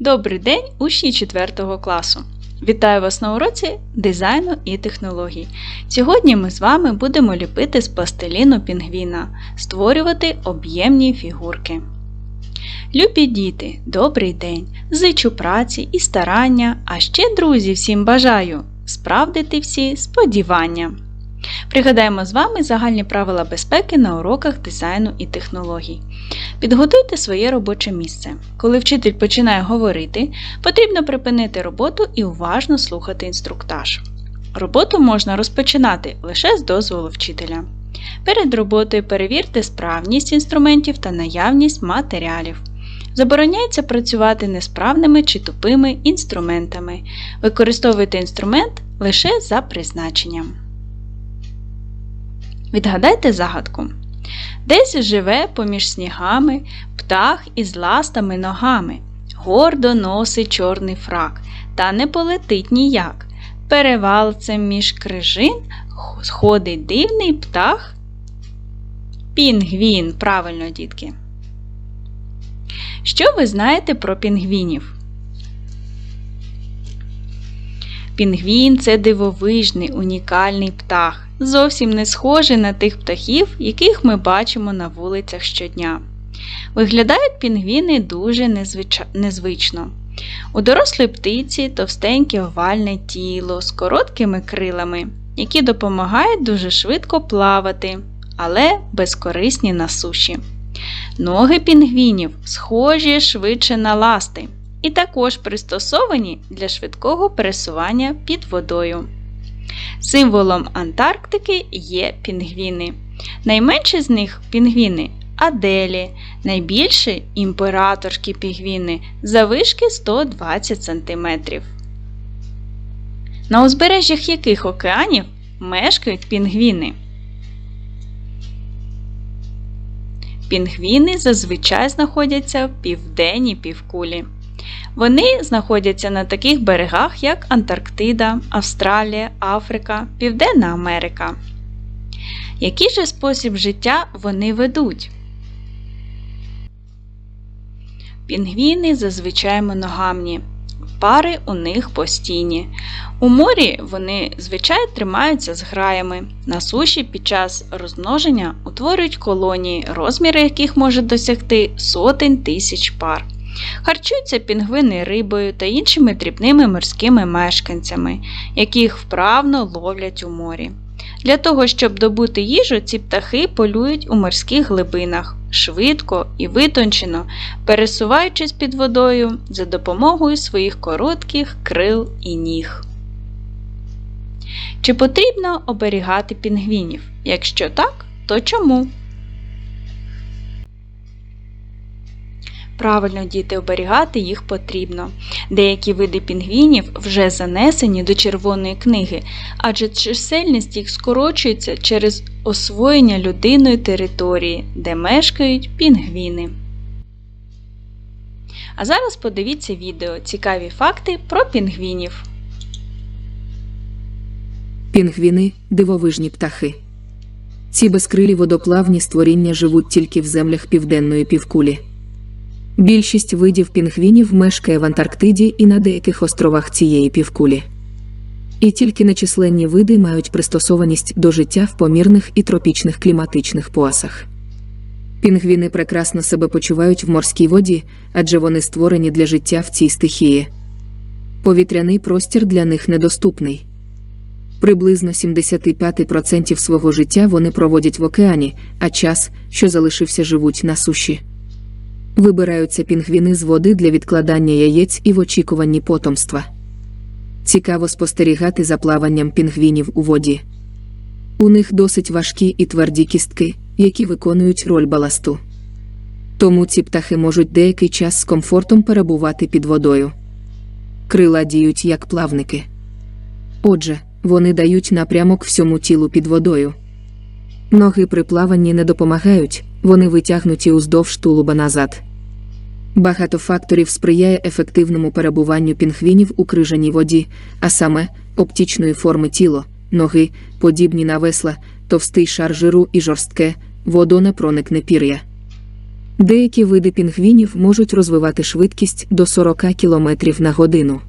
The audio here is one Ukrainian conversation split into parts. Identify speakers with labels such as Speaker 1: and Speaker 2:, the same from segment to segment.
Speaker 1: Добрий день, учні 4 класу! Вітаю вас на уроці дизайну і технологій. Сьогодні ми з вами будемо ліпити з пластиліну пінгвіна, створювати об'ємні фігурки. Любі діти, добрий день! Зичу праці і старання, а ще, друзі, всім бажаю справдити всі сподівання. Пригадаємо з вами загальні правила безпеки на уроках дизайну і технологій. Підготуйте своє робоче місце. Коли вчитель починає говорити, потрібно припинити роботу і уважно слухати інструктаж. Роботу можна розпочинати лише з дозволу вчителя. Перед роботою перевірте справність інструментів та наявність матеріалів. Забороняється працювати несправними чи тупими інструментами. Використовуйте інструмент лише за призначенням. Відгадайте загадку. Десь живе поміж снігами птах із ластами ногами, гордо носить чорний фрак, та не полетить ніяк. Перевалцем між крижин сходить дивний птах. Пінгвін, правильно, дітки. Що ви знаєте про пінгвінів? Пінгвін це дивовижний, унікальний птах, зовсім не схожий на тих птахів, яких ми бачимо на вулицях щодня. Виглядають пінгвіни дуже незвич... незвично. У дорослої птиці товстеньке овальне тіло з короткими крилами, які допомагають дуже швидко плавати, але безкорисні на суші. Ноги пінгвінів схожі швидше на ласти і також пристосовані для швидкого пересування під водою. Символом Антарктики є пінгвіни. Найменші з них пінгвіни Аделі, найбільші імператорські пінгвіни завишки 120 см. На узбережжях яких океанів мешкають пінгвіни? Пінгвіни зазвичай знаходяться в південній півкулі. Вони знаходяться на таких берегах, як Антарктида, Австралія, Африка, Південна Америка. Який же спосіб життя вони ведуть? Пінгвіни зазвичай моногамні. Пари у них постійні. У морі вони звичай тримаються з граями. На суші під час розмноження утворюють колонії, розміри яких можуть досягти сотень тисяч пар. Харчуються пінгвини рибою та іншими дрібними морськими мешканцями, яких вправно ловлять у морі. Для того, щоб добути їжу, ці птахи полюють у морських глибинах, швидко і витончено, пересуваючись під водою за допомогою своїх коротких крил і ніг. Чи потрібно оберігати пінгвінів? Якщо так, то чому? Правильно, діти, оберігати їх потрібно. Деякі види пінгвінів вже занесені до Червоної книги, адже чисельність їх скорочується через освоєння людиною території, де мешкають пінгвіни. А зараз подивіться відео Цікаві факти про пінгвінів.
Speaker 2: Пінгвіни дивовижні птахи. Ці безкрилі водоплавні створіння живуть тільки в землях південної півкулі. Більшість видів пінгвінів мешкає в Антарктиді і на деяких островах цієї півкулі. І тільки нечисленні види мають пристосованість до життя в помірних і тропічних кліматичних поясах. Пінгвіни прекрасно себе почувають в морській воді, адже вони створені для життя в цій стихії. Повітряний простір для них недоступний. Приблизно 75% свого життя вони проводять в океані, а час, що залишився, живуть на суші. Вибираються пінгвіни з води для відкладання яєць і в очікуванні потомства. Цікаво спостерігати за плаванням пінгвінів у воді. У них досить важкі і тверді кістки, які виконують роль баласту. Тому ці птахи можуть деякий час з комфортом перебувати під водою. Крила діють як плавники. Отже, вони дають напрямок всьому тілу під водою. Ноги при плаванні не допомагають, вони витягнуті уздовж тулуба назад. Багато факторів сприяє ефективному перебуванню пінгвінів у крижаній воді, а саме оптічної форми тіло, ноги, подібні на весла, товстий шар жиру і жорстке, водонепроникне пір'я. Деякі види пінгвінів можуть розвивати швидкість до 40 км на годину.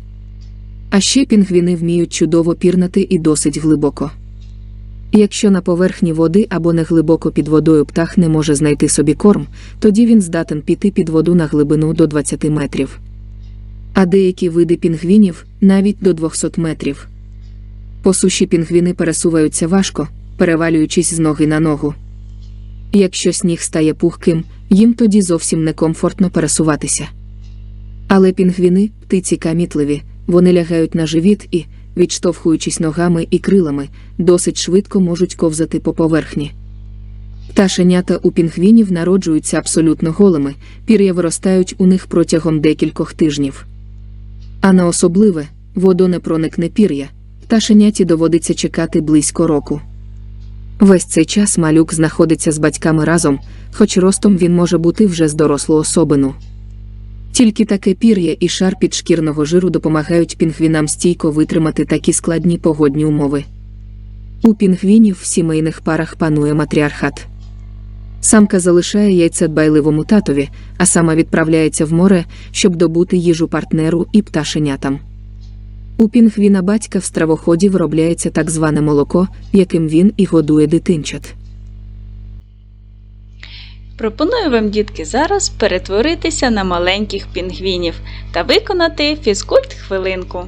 Speaker 2: А ще пінгвіни вміють чудово пірнати і досить глибоко. Якщо на поверхні води або не глибоко під водою птах не може знайти собі корм, тоді він здатен піти під воду на глибину до 20 метрів. А деякі види пінгвінів навіть до 200 метрів. По суші пінгвіни пересуваються важко, перевалюючись з ноги на ногу. Якщо сніг стає пухким, їм тоді зовсім некомфортно пересуватися. Але пінгвіни птиці камітливі, вони лягають на живіт і, відштовхуючись ногами і крилами, досить швидко можуть ковзати по поверхні. Пташенята у пінгвінів народжуються абсолютно голими, пір'я виростають у них протягом декількох тижнів. А на особливе водонепроникне пір'я, пташеняті доводиться чекати близько року. Весь цей час малюк знаходиться з батьками разом, хоч ростом він може бути вже з дорослу особину. Тільки таке пір'я і шар підшкірного жиру допомагають пінгвінам стійко витримати такі складні погодні умови. У пінгвінів в сімейних парах панує матріархат. Самка залишає яйце дбайливому татові, а сама відправляється в море, щоб добути їжу партнеру і пташенятам. У пінгвіна батька в стравоході виробляється так зване молоко, яким він і годує дитинчат.
Speaker 1: Пропоную вам, дітки, зараз перетворитися на маленьких пінгвінів та виконати фізкульт хвилинку.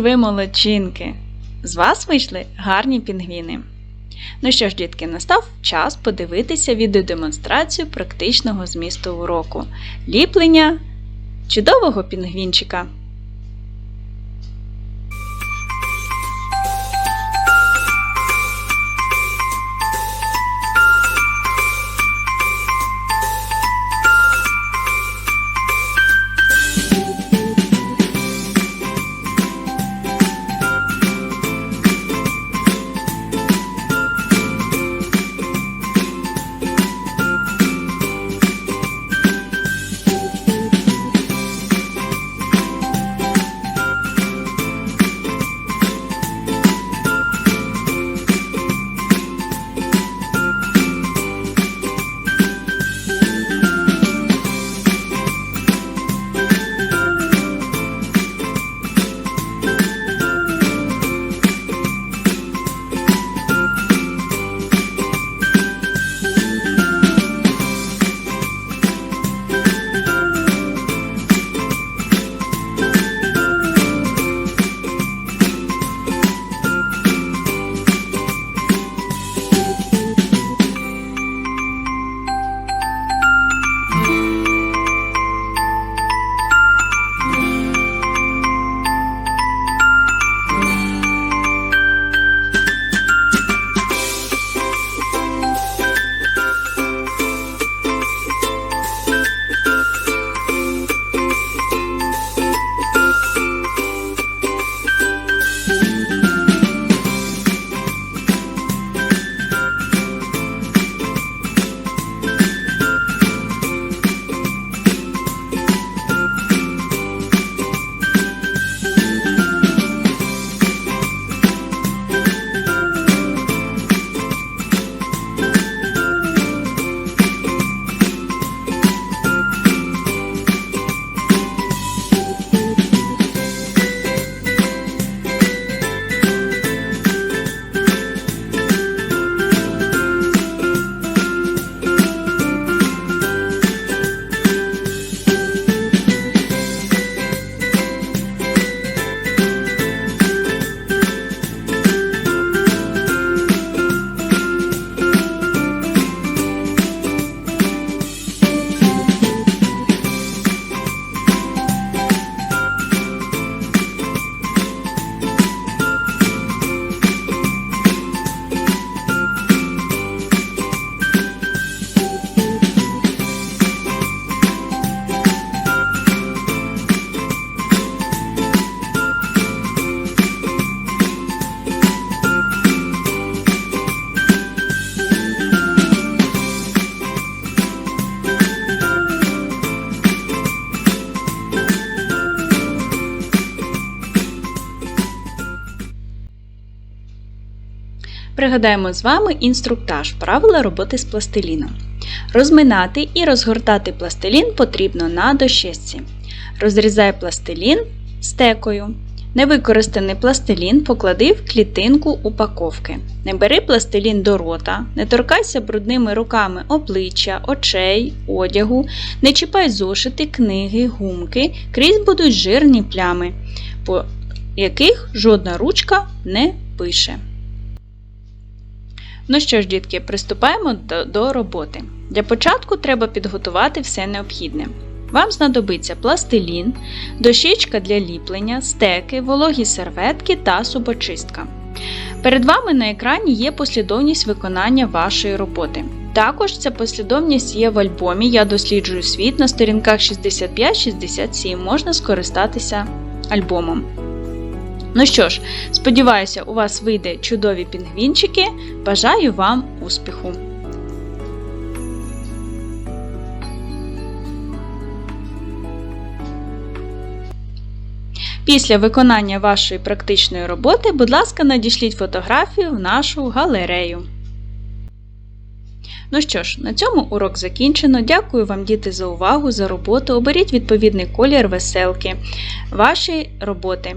Speaker 1: Ж ви молодчинки! З вас вийшли гарні пінгвіни. Ну що ж, дітки, настав час подивитися відеодемонстрацію практичного змісту уроку ліплення чудового пінгвінчика. Пригадаємо з вами інструктаж правила роботи з пластиліном. Розминати і розгортати пластилін потрібно на дощечці. Розрізай пластилін стекою. Невикористаний пластилін поклади в клітинку упаковки. Не бери пластилін до рота, не торкайся брудними руками обличчя, очей, одягу, не чіпай зошити, книги, гумки, крізь будуть жирні плями, по яких жодна ручка не пише. Ну що ж, дітки, приступаємо до, до роботи. Для початку треба підготувати все необхідне. Вам знадобиться пластилін, дощечка для ліплення, стеки, вологі серветки та зубочистка. Перед вами на екрані є послідовність виконання вашої роботи. Також ця послідовність є в альбомі Я досліджую світ на сторінках 65-67. Можна скористатися альбомом. Ну що ж, сподіваюся, у вас вийде чудові пінгвінчики. Бажаю вам успіху! Після виконання вашої практичної роботи, будь ласка, надішліть фотографію в нашу галерею. Ну що ж, на цьому урок закінчено. Дякую вам, діти, за увагу, за роботу. Оберіть відповідний колір веселки вашої роботи.